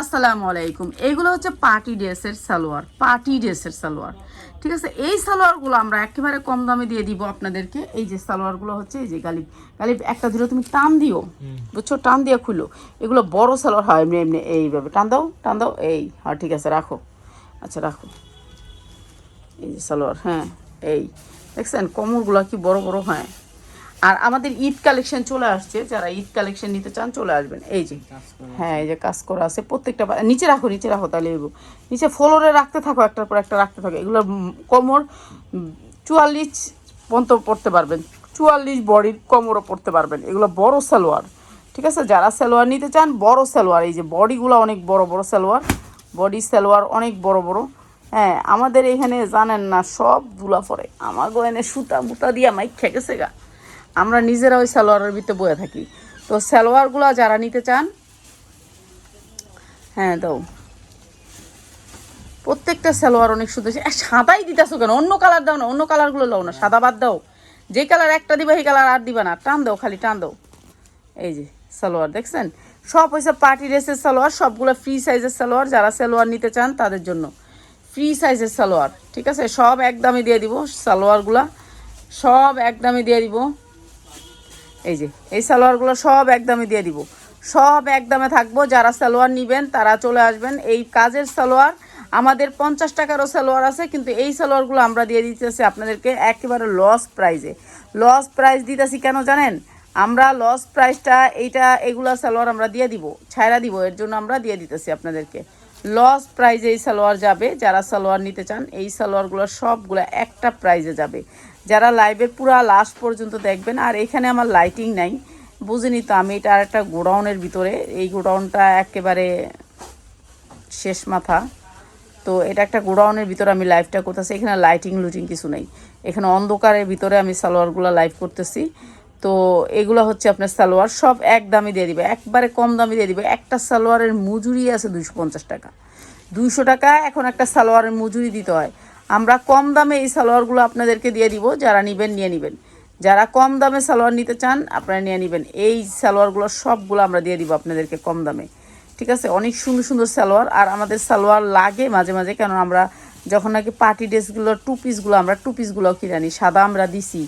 আসসালামু আলাইকুম। এইগুলো হচ্ছে পার্টি ড্রেসের সালোয়ার পার্টি ড্রেসের সালোয়ার। ঠিক আছে? এই সালোয়ারগুলো আমরা একেবারে কম দামে দিয়ে দিব আপনাদেরকে। এই যে সালোয়ারগুলো হচ্ছে এই যে গালিব। গালিব একটা ধরে তুমি টান দিও। বুঝছ? টান দিয়ে খুলো। এগুলো বড় সালোয়ার হয় এমনি এমনি এইভাবে। টান দাও টান দাও এই। হ্যাঁ ঠিক আছে রাখো। আচ্ছা রাখো। এই যে সালোয়ার হ্যাঁ এই। দেখছেন? কোমরগুলো কি বড় বড় হয়? আর আমাদের ঈদ কালেকশন চলে আসছে যারা ঈদ কালেকশন নিতে চান চলে আসবেন। এই যে হ্যাঁ এই যে কাজ করা আছে। প্রত্যেকটা নিচে রাখো নিচে রাখো তাহলে এগো। নিচে ফ্লোরে রাখতে থাকো একটার পর একটা রাখতে থাকো। এগুলো কোমর চুয়াল্লিশ পর্যন্ত পড়তে পারবেন। চুয়াল্লিশ বডির কোমরও পড়তে পারবেন। এগুলো বড় সালোয়ার ঠিক আছে? যারা সালোয়ার নিতে চান বড় সালোয়ার। এই যে বডিগুলো অনেক বড় বড় সালোয়ার। বডি সালোয়ার অনেক বড় বড়। হ্যাঁ আমাদের এখানে জানেন না সব ধুলা পরে আমার গোয়েনে সুতা মুতা দিয়া মাইক খেকেছে গা। আমরা নিজেরা ওই সালোয়ারের ভিতরে বয়ে থাকি। তো সালোয়ারগুলো যারা নিতে চান হ্যাঁ দাও। প্রত্যেকটা সালোয়ার অনেক সুন্দর। সাদাই দিতেছো কেন? অন্য কালার দাও না, অন্য কালারগুলো দাও না, সাদা বাদ দাও। যে কালার একটা দিবা, সেই কালার আর দিবা না। টান দাও, খালি টান দাও। এই যে, সালোয়ার দেখছেন? সব হয়েছে পার্টি ড্রেসের সালোয়ার, সবগুলো ফ্রি সাইজের সালোয়ার। যারা সালোয়ার নিতে চান, তাদের জন্য। ফ্রি সাইজের সালোয়ার, ঠিক আছে? সব একদমই দিয়ে দিব সালোয়ারগুলা। সব একদমই দিয়ে দিব। এই যে, এই সালোয়ারগুলো সব একদমে দিয়ে দিব। সব একদমে থাকব। যারা সালোয়ার নিবেন, তারা চলে আসবেন। এই কাজের সালোয়ার, আমাদের পঞ্চাশ টাকারও সালোয়ার আছে, কিন্তু এই সালোয়ারগুলো আমরা দিয়ে দিতেছি আপনাদেরকে একেবারে লস প্রাইজে লস প্রাইজ দিতেছি কেন জানেন? আমরা লস প্রাইসটা এইটা, এগুলা সালোয়ার আমরা দিয়ে দিব ছায়রা দিব, এর জন্য আমরা দিয়ে দিতেছি আপনাদেরকে। লস প্রাইজে এই সালোয়ার যাবে, যারা সালোয়ার নিতে চান, এই সালোয়ারগুলো সবগুলো একটা প্রাইজে যাবে। যারা লাইভের পুরা লাস্ট পর্যন্ত দেখবেন, আর এখানে আমার লাইটিং নাই। বুঝিনি তো আমি এটা একটা গোডাউনের ভিতরে। এই গোডাউনটা একেবারে শেষ মাথা। তো এটা একটা গোডাউনের ভিতরে আমি লাইভটা করতেছি, এখানে লাইটিং লুটিং কিছু নেই। এখানে অন্ধকারের ভিতরে আমি সালোয়ারগুলো লাইভ করতেছি। তো এগুলো হচ্ছে আপনার সালোয়ার, সব এক দামে দিয়ে দিবে। একবারে কম দামে দিয়ে দিবে। একটা সালোয়ারের মজুরি আছে দুইশো পঞ্চাশ টাকা। দুইশো টাকা এখন একটা সালোয়ারের মজুরি দিতে হয়। আমরা কম দামে এই সালোয়ারগুলো আপনাদেরকে দিয়ে দিব, যারা নেবেন নিয়ে নেবেন। যারা কম দামে সালোয়ার নিতে চান, আপনারা নিয়ে নেবেন। এই সালোয়ারগুলো সবগুলো আমরা দিয়ে দিব আপনাদেরকে কম দামে। ঠিক আছে? অনেক সুন্দর সুন্দর সালোয়ার। আর আমাদের সালোয়ার লাগে মাঝে মাঝে। কেন আমরা যখন নাকি পার্টি ড্রেসগুলো, টু পিসগুলো, আমরা টু পিসগুলো কিনে আনি, সাদা আমরা দিছি।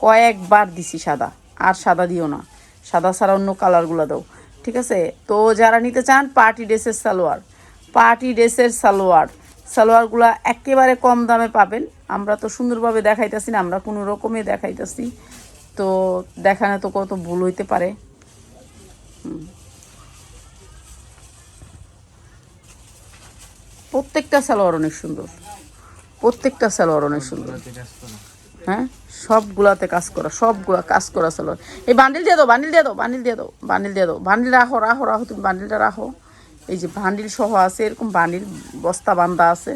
কয়েকবার দিছি সাদা। আর সাদা দিও না। সাদা ছাড়া অন্য কালারগুলো দাও। ঠিক আছে? তো যারা নিতে চান, পার্টি ড্রেসের সালোয়ার। পার্টি ড্রেসের সালোয়ার। সালোয়ারগুলো একেবারে কম দামে পাবেন। আমরা তো সুন্দরভাবে দেখাইতেছি না, আমরা কোনো রকমে দেখাইতেছি। তো দেখানো তো কত ভুল হইতে পারে। প্রত্যেকটা সালোয়ার অনেক সুন্দর। প্রত্যেকটা সালোয়ার অনেক সুন্দর। হ্যাঁ? সবগুলাতে কাজ করা, সবগুলা কাজ করা সালোয়ার। এই বান্ডিল দিয়ে দাও, বান্ডিল দিয়ে দাও, বান্ডিল দিয়ে দাও, বান্ডিল দিয়ে দাও। বান্ডিল রাখো রাখো রাখো, তুমি বান্ডিলটা রাখো। এই যে ভান্ডিল সহ আছে, এরকম বান্ডিল, বস্তা বান্ধা আছে।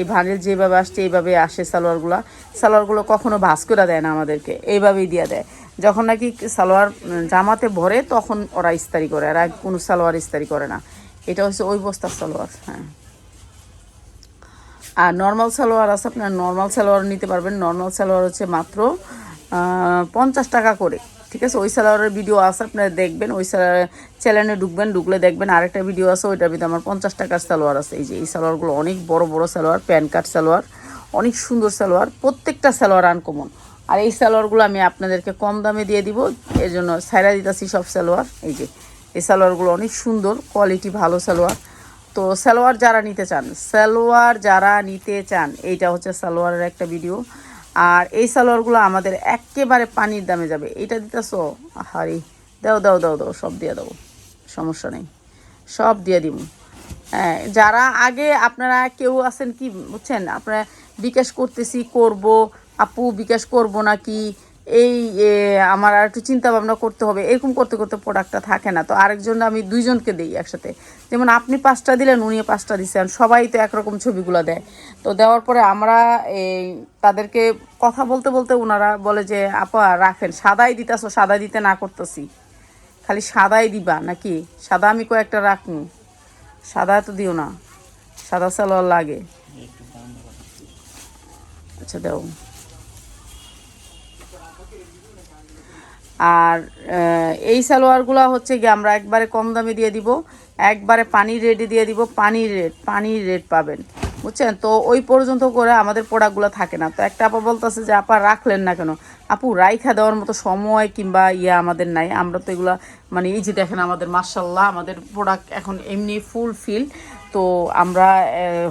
এই ভান্ডিল যেভাবে আসছে, এইভাবে আসে সালোয়ারগুলো। সালোয়ারগুলো কখনো ভাস করে দেয় না আমাদেরকে, এইভাবেই দিয়ে দেয়। যখন নাকি সালোয়ার জামাতে ভরে, তখন ওরা ইস্তারি করে, আর কোনো সালোয়ার ইস্তারি করে না। এটা হচ্ছে ওই বস্তার সালোয়ার হ্যাঁ। আর নর্মাল সালোয়ার আছে, আপনার নর্মাল সালোয়ার নিতে পারবেন। নর্মাল সালোয়ার হচ্ছে মাত্র পঞ্চাশ টাকা করে। ঠিক আছে? ওই সালোয়ারের ভিডিও আছে, আপনারা দেখবেন, ওই চ্যানেলে ঢুকবেন, ঢুকলে দেখবেন আরেকটা ভিডিও আছে, ওইটার ভিতরে আমার পঞ্চাশ টাকার সালোয়ার আছে। এই যে, এই সালোয়ারগুলো অনেক বড় বড় সালোয়ার প্যান কাট সালোয়ার, অনেক সুন্দর সালোয়ার, প্রত্যেকটা সালোয়ার আনকমন আর এই সালোয়ারগুলো আমি আপনাদেরকে কম দামে দিয়ে দিব, এর জন্য সাইরা দিতেছি সব সালোয়ার। এই যে, এই সালোয়ারগুলো অনেক সুন্দর কোয়ালিটি ভালো সালোয়ার। তো সালোয়ার যারা নিতে চান, সালোয়ার যারা নিতে চান, এইটা হচ্ছে সালোয়ারের একটা ভিডিও আর এই সালোয়ারগুলো আমাদের একেবারে পানির দামে যাবে। এটা দিতেছো? হারি দাও দাও দাও দাও, সব দিয়ে দাও সমস্যা নেই। সব দিয়ে দিব। হ্যাঁ যারা আগে আপনারা কেউ আছেন কি, বুঝছেন? আপনারা বিকাশ করতেছি, করব। আপু, বিকাশ করব নাকি? এই আমার আর একটু চিন্তা ভাবনা করতে হবে। এরকম করতে করতে প্রোডাক্টটা থাকে না। তো আরেকজন আমি দুইজনকে দিই একসাথে। যেমন আপনি পাঁচটা দিলেন উনি পাঁচটা দিচ্ছেন সবাই তো একরকম ছবিগুলো দেয়। তো দেওয়ার পরে আমরা এই তাদেরকে কথা বলতে বলতে ওনারা বলে যে, আপা, রাখেন। সাদাই দিতেছো সাদা দিতে না করতেছি। খালি সাদাই দিবা নাকি? সাদা আমি কয়েকটা রাখুন সাদা তো দিও না। সাদা সালোয়ার লাগে। আচ্ছা দাও। আর এই সালোয়ারগুলো হচ্ছে গিয়ে আমরা একবারে কম দামে দিয়ে দিব। একবারে পানির রেটে দিয়ে দিব। পানির রেট পানির রেট পাবেন। বুঝছেন? তো ওই পর্যন্ত করে আমাদের প্রোডাক্টগুলো থাকে না। তো একটা আপা বলতেছে যে, আপা, রাখলেন না কেন? আপু, রাইখা দেওয়ার মতো সময় কিংবা ইয়ে আমাদের নাই। আমরা তো এগুলা মানে এই যে দেখেন আমাদের মার্শাল্লাহ আমাদের প্রোডাক্ট এখন এমনি ফুল ফিল তো আমরা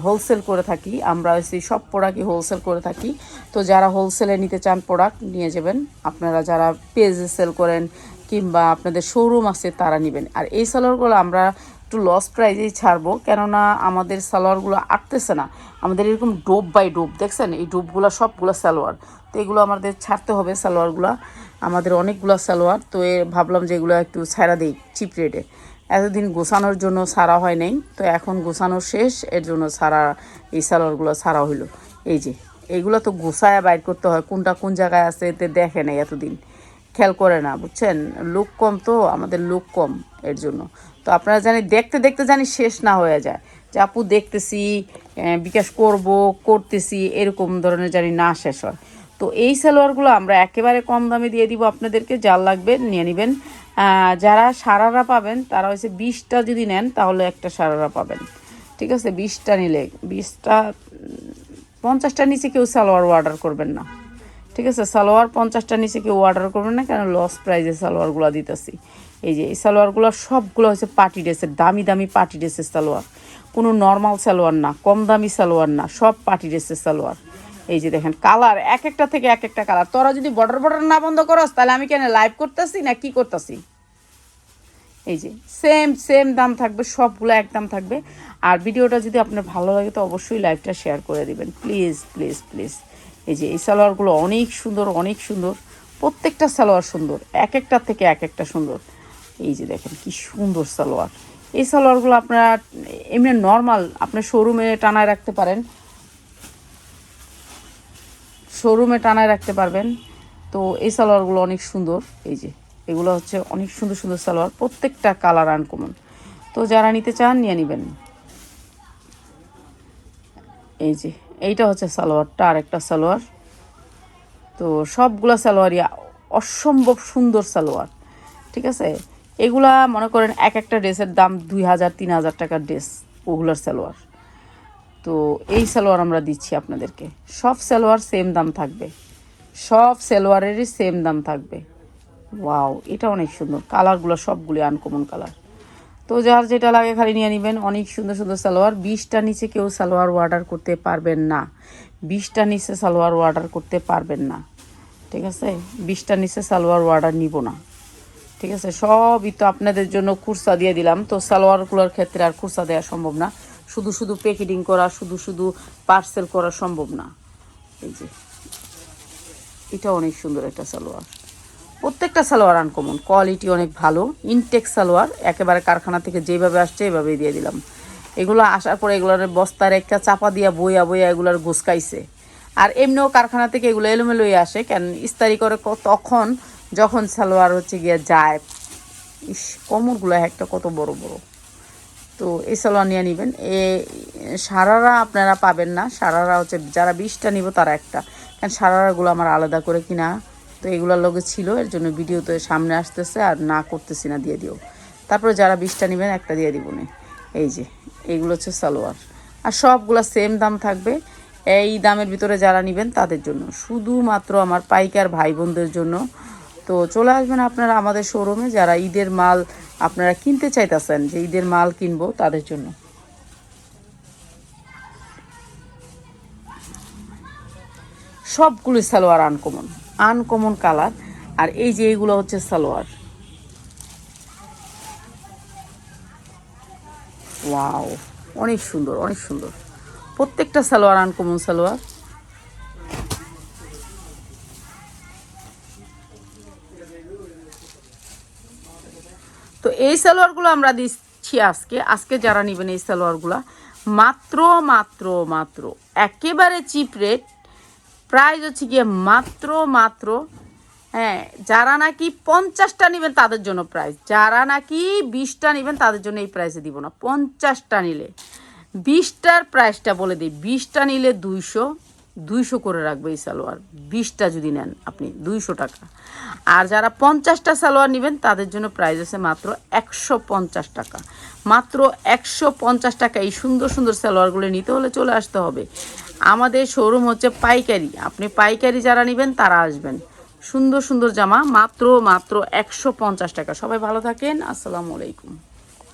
হোলসেল করে থাকি। আমরা হচ্ছে সব প্রোডাক্টই হোলসেল করে থাকি। তো যারা হোলসেলে নিতে চান প্রোডাক্ট নিয়ে যাবেন। আপনারা যারা পেজে সেল করেন কিংবা আপনাদের শোরুম আছে, তারা নেবেন। আর এই সালোয়ারগুলো আমরা একটু লস প্রাইজেই ছাড়বো। কেননা আমাদের সালোয়ারগুলো আটতেছে না। আমাদের এরকম ডোপ বাই ডোপ দেখছেন? এই ডোপগুলো সবগুলো সালোয়ার তো এগুলো আমাদের ছাড়তে হবে সালোয়ারগুলো আমাদের অনেকগুলো সালোয়ার তো এ ভাবলাম যে এগুলো একটু ছাড়া দিই চিপ রেটে এতদিন গোছানোর জন্য সারা হয় নাই। তো এখন গোছানো শেষ, এর জন্য সারা এই সালোয়ারগুলো সারা হইল। এই যে, এগুলো তো গোছায় বাইর করতে হয়, কোনটা কোন জায়গায় আছে এতে দেখে নেই এতদিন। খেয়াল করে না, বুঝছেন? লোক কম তো, আমাদের লোক কম এর জন্য। তো আপনারা জানি, দেখতে দেখতে জানি শেষ না হয়ে যায়। যে আপু দেখতেছি বিকাশ করব, করতেছি, এরকম ধরনের জানি না শেষ হয়। তো এই সালোয়ারগুলো আমরা একেবারে কম দামে দিয়ে দিব আপনাদেরকে, যার লাগবে নিয়ে নেবেন। যারা সারারা পাবেন, তারা হচ্ছে বিশটা যদি নেন, তাহলে একটা সারারা পাবেন। ঠিক আছে? বিশটা নিলে, বিশটা, পঞ্চাশটা নিচে কেউ সালোয়ার অর্ডার করবেন না। ঠিক আছে? সালোয়ার পঞ্চাশটা নিচে কেউ অর্ডার করবেন না, কেন? লস প্রাইজে সালোয়ারগুলো দিতেছি। এই যে, এই সালোয়ারগুলো সবগুলো হচ্ছে পার্টি ড্রেসের দামি দামি পার্টি ড্রেসের সালোয়ার। কোনো নর্মাল সালোয়ার না, কম দামি সালোয়ার না, সব পার্টি ড্রেসের সালোয়ার। এই যে দেখেন কালার এক একটা থেকে এক একটা কালার তোরা যদি বর্ডার বর্ডার না বন্ধ করস, তাহলে আমি কেন লাইভ করতেছি না কি করতেছি? এই যে সেম সেম দাম থাকবে, সবগুলো এক দাম থাকবে। আর ভিডিওটা যদি আপনার ভালো লাগে, তো অবশ্যই লাইভটা শেয়ার করে দিবেন। প্লিজ প্লিজ প্লিজ এই যে, এই সালোয়ারগুলো অনেক সুন্দর অনেক সুন্দর। প্রত্যেকটা সালোয়ার সুন্দর, এক একটার থেকে এক একটা সুন্দর। এই যে দেখেন, কি সুন্দর সালোয়ার। এই সালোয়ারগুলো আপনারা এমনি নর্মাল আপনার শোরুমে টানায় রাখতে পারেন। শোরুমে টানায় রাখতে পারবেন। তো এই সালোয়ারগুলো অনেক সুন্দর। এই যে, এগুলো হচ্ছে অনেক সুন্দর সুন্দর সালোয়ার। প্রত্যেকটা কালার আনকমন তো যারা নিতে চান, নিয়ে নেবেন। এই যে, এইটা হচ্ছে সালোয়ারটা আর একটা সালোয়ার। তো সবগুলো সালোয়ারই অসম্ভব সুন্দর সালোয়ার। ঠিক আছে? এগুলা মনে করেন এক একটা ড্রেসের দাম দুই হাজার, তিন হাজার টাকার ড্রেস, ওগুলোর সালোয়ার। তো এই সালোয়ার আমরা দিচ্ছি আপনাদেরকে। সব সালোয়ার সেম দাম থাকবে। সব সালোয়ারেরই সেম দাম থাকবে। ওয়াও এটা অনেক সুন্দর। কালারগুলো সবগুলি আনকমন কালার তো যার যেটা লাগে খালি নিয়ে নেবেন। অনেক সুন্দর সুন্দর সালোয়ার। বিশটা নিচে কেউ সালোয়ার অর্ডার করতে পারবেন না। বিশটা নিচে সালোয়ার অর্ডার করতে পারবেন না। ঠিক আছে? বিশটা নিচে সালোয়ার অর্ডার নিব না। ঠিক আছে? সবই তো আপনাদের জন্য খুরসা দিয়ে দিলাম। তো সালোয়ারগুলোর ক্ষেত্রে আর খুরসা দেওয়া সম্ভব না। শুধু শুধু প্যাকেটিং করা, শুধু শুধু পার্সেল করা সম্ভব না। এই যে এটা অনেক সুন্দর একটা সালোয়ার। প্রত্যেকটা সালোয়ার আনকমন কোয়ালিটি অনেক ভালো। ইনটেক সালোয়ার, একেবারে কারখানা থেকে যেভাবে আসছে, এভাবেই দিয়ে দিলাম। এগুলো আসার পরে এগুলোর বস্তার একটা চাপা দিয়া বইয়া বইয়া এগুলোর গুসকাইছে আর এমনিও কারখানা থেকে এগুলো এলোমেলোই আসে, কেন ইস্তারি করে তখন যখন সালোয়ার হচ্ছে গিয়ে যায়, ইস, কোমরগুলো একটা কত বড় বড়। তো এই সালোয়ার নেবেন। এ, সারারা আপনারা পাবেন না। সারারা হচ্ছে, যারা বিশটা নিব তারা একটা। কারণ সারারাগুলো আমার আলাদা করে কিনা। তো এগুলোর লগে ছিল, এর জন্য ভিডিও তো সামনে আসতেছে, আর না করতেছি না, দিয়ে দিও। তারপরে যারা বিশটা নেবেন, একটা দিয়ে দিব না। এই যে এইগুলো হচ্ছে সালোয়ার। আর সবগুলো সেম দাম থাকবে। এই দামের ভিতরে যারা নেবেন, তাদের জন্য। শুধুমাত্র আমার পাইকার ভাই বোনদের জন্য। তো চলে আসবেন আপনারা আমাদের শোরুমে যারা ঈদের মাল আপনারা কিনতে চাইতেছেন যে ঈদের মাল কিনবো তাদের জন্য। সবগুলো সালোয়ার আনকমন আনকমন কালার আর এই যে এইগুলো হচ্ছে সালোয়ার। ওয়াও অনেক সুন্দর অনেক সুন্দর। প্রত্যেকটা সালোয়ার আনকমন সালোয়ার। এই সালোয়ারগুলো আমরা দিচ্ছি আজকে। আজকে যারা নেবেন এই সালোয়ারগুলো, মাত্র মাত্র মাত্র, একেবারে চিপ রেট প্রাইস হচ্ছে গিয়ে মাত্র মাত্র হ্যাঁ যারা নাকি পঞ্চাশটা নেবেন তাদের জন্য প্রাইস যারা নাকি বিশটা নেবেন তাদের জন্য এই প্রাইসে দিব না, পঞ্চাশটা নিলে। বিশটার প্রাইসটা বলে দিই, বিশটা নিলে দুইশো দুইশো করে রাখবে এই সালোয়ার। বিশটা যদি নেন আপনি, দুইশো টাকা। আর যারা পঞ্চাশটা সালোয়ার নেবেন, তাদের জন্য প্রাইস আছে মাত্র একশো পঞ্চাশ টাকা। মাত্র একশো পঞ্চাশ টাকা এই সুন্দর সুন্দর সালোয়ারগুলো নিতে হলে চলে আসতে হবে। আমাদের শোরুম হচ্ছে পাইকারি। আপনি পাইকারি যারা নেবেন, তারা আসবেন। সুন্দর সুন্দর জামা মাত্র মাত্র একশো পঞ্চাশ টাকা। সবাই ভালো থাকেন। আসসালামু আলাইকুম।